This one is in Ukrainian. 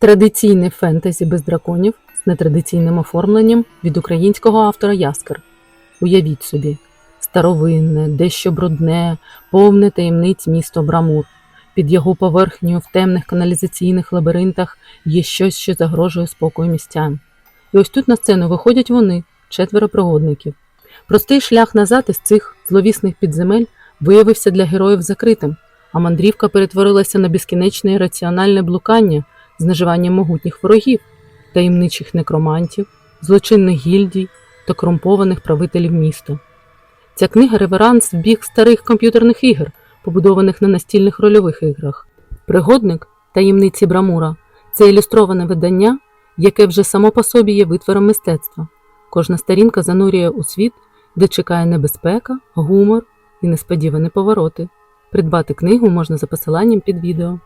Традиційне фентезі без драконів з нетрадиційним оформленням від українського автора Яскер. Уявіть собі, старовинне, дещо брудне, повне таємниць місто Брамур. Під його поверхнею в темних каналізаційних лабіринтах є щось, що загрожує спокою містян. І ось тут на сцену виходять вони, четверо пригодників. Простий шлях назад із цих зловісних підземель виявився для героїв закритим, а мандрівка перетворилася на безкінечне і раціональне блукання з могутніх ворогів, таємничих некромантів, злочинних гільдій та корумпованих правителів міста. Ця книга реверанс в бік старих комп'ютерних ігор, побудованих на настільних рольових іграх. Пригодник таємниці Брамура це ілюстроване видання, яке вже само по собі є витвором мистецтва. Кожна сторінка занурює у світ, де чекає небезпека, гумор і несподівані повороти. Придбати книгу можна за посиланням під відео.